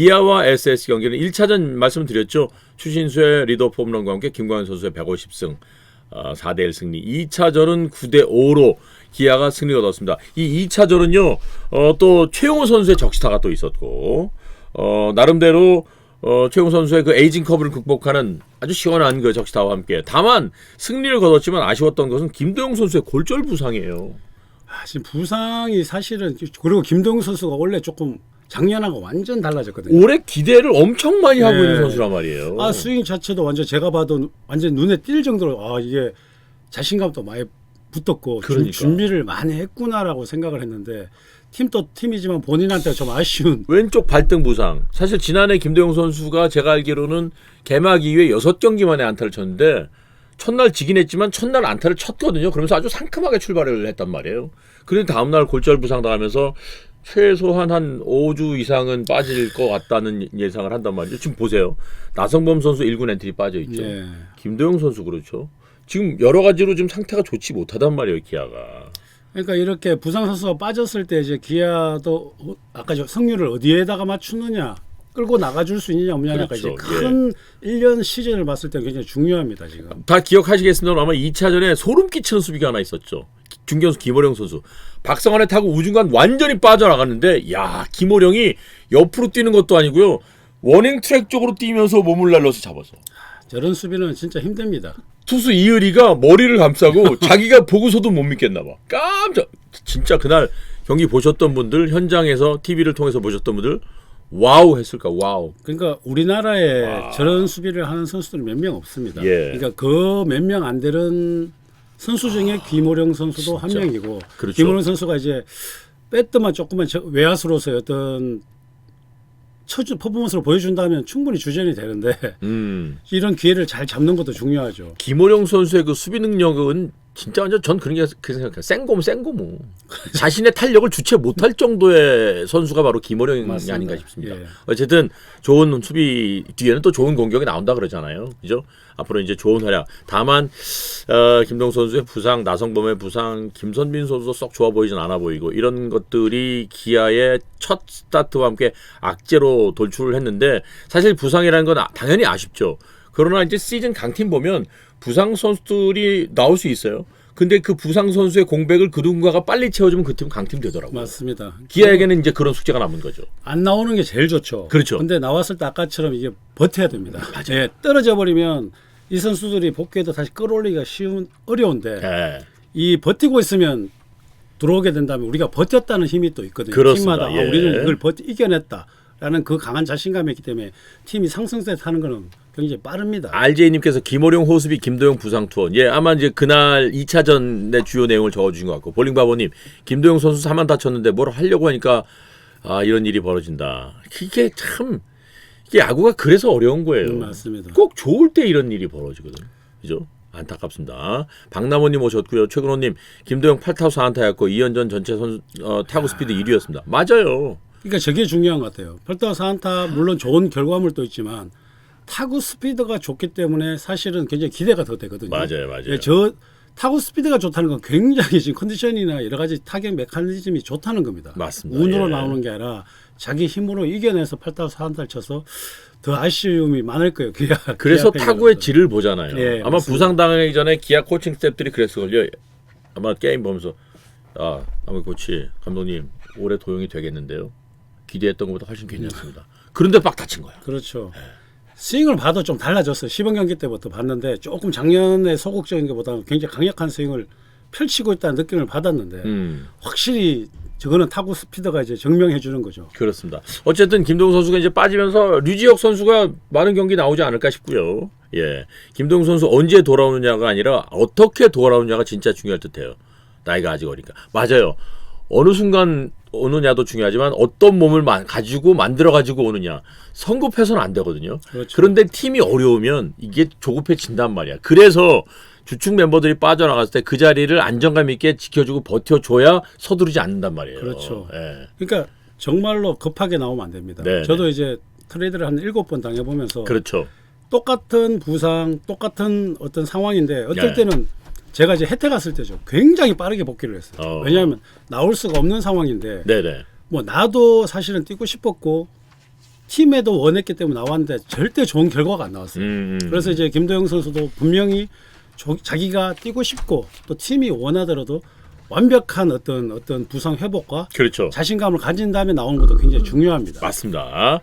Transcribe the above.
기아와 SS 경기는 1차전 말씀드렸죠. 추신수의 리더 홈런과 함께 김광현 선수의 150승 어, 4대 1 승리. 2차전은 9대 5로 기아가 승리를 얻었습니다. 이 2차전은요. 어, 또 최용호 선수의 적시타가 또 있었고 어, 나름대로 어, 최용호 선수의 그 에이징 커브를 극복하는 아주 시원한 그 적시타와 함께 다만 승리를 거뒀지만 아쉬웠던 것은 김도영 선수의 골절 부상이에요. 아, 지금 부상이 사실은 그리고 김동우 선수가 원래 조금 작년하고 완전 달라졌거든요. 올해 기대를 엄청 많이 하고 네. 있는 선수란 말이에요. 아 스윙 자체도 완전 제가 봐도 완전 눈에 띌 정도로 아 이게 자신감도 많이 붙었고 준- 그러니까. 준비를 많이 했구나라고 생각을 했는데 팀도 팀이지만 본인한테 좀 아쉬운 왼쪽 발등 부상. 사실 지난해 김도영 선수가 제가 알기로는 개막 이후에 6경기 만에 안타를 쳤는데 첫날 지긴 했지만 첫날 안타를 쳤거든요. 그러면서 아주 상큼하게 출발을 했단 말이에요. 그런데 다음날 골절 부상 당하면서 최소한 한 5주 이상은 빠질 것 같다는 예상을 한단 말이죠. 지금 보세요. 나성범 선수 1군 엔트리 빠져 있죠. 예. 김도영 선수 그렇죠. 지금 여러 가지로 좀 상태가 좋지 못하단 말이에요, 기아가. 그러니까 이렇게 부상 선수가 빠졌을 때 이제 기아도 어, 아까 저 승률을 어디에다가 맞추느냐 끌고 나가줄 수 있느냐 없느냐가 그렇죠. 이제 큰 1년 시즌을 봤을 때 굉장히 중요합니다 지금. 다 기억하시겠습니다만 아마 2차전에 소름 끼치는 수비가 하나 있었죠. 중견수 김호령 선수. 박성환에 타고 우중간 완전히 빠져나갔는데 야 김호령이 옆으로 뛰는 것도 아니고요. 워닝 트랙 쪽으로 뛰면서 몸을 날려서 잡아서. 저런 수비는 진짜 힘듭니다. 투수 이을이가 머리를 감싸고 자기가 보고서도 못 믿겠나 봐. 깜짝 진짜 그날 경기 보셨던 분들 현장에서 TV를 통해서 보셨던 분들 와우 했을까 와우. 그러니까 우리나라에 와. 저런 수비를 하는 선수들이 몇명 없습니다. 예. 그러니까 그 몇 명 안 되는 선수 중에 김호령 선수도 한 진짜. 명이고 그렇죠. 김호령 선수가 이제 배트만 조금만 저- 외야수로서 어떤 처주 퍼포먼스를 보여준다면 충분히 주전이 되는데 음. 이런 기회를 잘 잡는 것도 중요하죠. 김호령 선수의 그 수비 능력은 진짜 완전 전 그런 게그 생각해요. 생고무 생고무. 자신의 탄력을 주체 못할 정도의 선수가 바로 김호령이 맞습니다. 아닌가 싶습니다. 예. 어쨌든 좋은 수비 뒤에는 또 좋은 공격이 나온다 그러잖아요. 그죠? 앞으로 이제 좋은 활약. 다만 어, 김동 선수의 부상, 나성범의 부상, 김선빈 선수도 썩 좋아 보이진 않아 보이고 이런 것들이 기아의 첫 스타트와 함께 악재로 돌출을 했는데 사실 부상이라는 건 아- 당연히 아쉽죠. 그러나 이제 시즌 강팀 보면 부상 선수들이 나올 수 있어요. 근데 그 부상 선수의 공백을 그 누군가가 빨리 채워주면 그 팀은 강팀 되더라고요. 맞습니다. 기아에게는 이제 그런 숙제가 남은 거죠. 안 나오는 게 제일 좋죠. 그렇죠. 근데 나왔을 때 아까처럼 이게 버텨야 됩니다. 예, 떨어져 버리면 이 선수들이 복귀해도 다시 끌어올리기가 쉬운 어려운데 예. 이 버티고 있으면 들어오게 된다면 우리가 버텼다는 힘이 또 있거든요. 그렇습니다. 팀마다 아, 예. 우리는 이걸 버티 이겨냈다라는 그 강한 자신감이 있기 때문에 팀이 상승세 타는 거는 굉장히 빠릅니다. RJ님께서 김호령 호수비 김도영 부상 투원. 예, 아마 이제 그날 2차전의 주요 내용을 적어주신 것 같고 볼링 바보님 김도영 선수 3안 다쳤는데 뭘 하려고 하니까 아 이런 일이 벌어진다. 이게 참 야구가 그래서 어려운 거예요. 음, 맞습니다. 꼭 좋을 때 이런 일이 벌어지거든. 그죠? 안타깝습니다. 박남호님 오셨고요. 최근호님 김도영 8타수 4안타였고 2연전 전체 선 어, 타구 스피드 1위였습니다. 맞아요. 그러니까 저게 중요한 것 같아요. 벌타와 사안타 물론 좋은 결과물도 있지만 타구 스피드가 좋기 때문에 사실은 굉장히 기대가 더 되거든요. 맞아요, 맞아요. 예, 저 타구 스피드가 좋다는 건 굉장히 지금 컨디션이나 여러 가지 타격 메커니즘이 좋다는 겁니다. 맞습니다. 운으로 예. 나오는 게 아니라 자기 힘으로 이겨내서 8타수 4안타를 쳐서 더 아쉬움이 많을 거예요. 기아, 그래서 기아 타구의 팬들은. 질을 보잖아요. 예, 아마 맞습니다. 부상 당하기 전에 기아 코칭 스태프들이 그랬을걸요. 아마 게임 보면서 아, 아마 코치 감독님 올해 도용이 되겠는데요. 기대했던 것보다 훨씬 괜찮습니다. 그런데 빡 다친 거야. 그렇죠. 스윙을 봐도 좀 달라졌어요. 시범 경기 때부터 봤는데 조금 작년에 소극적인 것보다는 굉장히 강력한 스윙을 펼치고 있다는 느낌을 받았는데 음, 확실히 저거는 타구 스피드가 이제 증명해 주는 거죠. 그렇습니다. 어쨌든 김동훈 선수가 이제 빠지면서 류지혁 선수가 많은 경기 나오지 않을까 싶고요. 예, 김동훈 선수 언제 돌아오느냐가 아니라 어떻게 돌아오느냐가 진짜 중요할 듯해요. 나이가 아직 어리니까 맞아요. 어느 순간 오느냐도 중요하지만 어떤 몸을 마- 가지고 만들어 가지고 오느냐 성급해서는 안 되거든요. 그렇죠. 그런데 팀이 어려우면 이게 조급해진단 말이야. 그래서 주축 멤버들이 빠져나갔을 때 그 자리를 안정감 있게 지켜주고 버텨줘야 서두르지 않는단 말이에요. 그렇죠. 예. 그러니까 정말로 급하게 나오면 안 됩니다. 네, 저도 이제 트레이드를 한 일곱 번 당해보면서 그렇죠. 똑같은 부상, 똑같은 어떤 상황인데 어떨 네. 때는 제가 이제 혜택 갔을 때죠. 굉장히 빠르게 복귀를 했어요. 어. 왜냐하면 나올 수가 없는 상황인데 네네. 뭐 나도 사실은 뛰고 싶었고 팀에도 원했기 때문에 나왔는데 절대 좋은 결과가 안 나왔어요. 음, 음. 그래서 이제 김도영 선수도 분명히 조- 자기가 뛰고 싶고 또 팀이 원하더라도 완벽한 어떤 어떤 부상 회복과 그렇죠. 자신감을 가진 다음에 나오는 것도 굉장히 중요합니다. 맞습니다.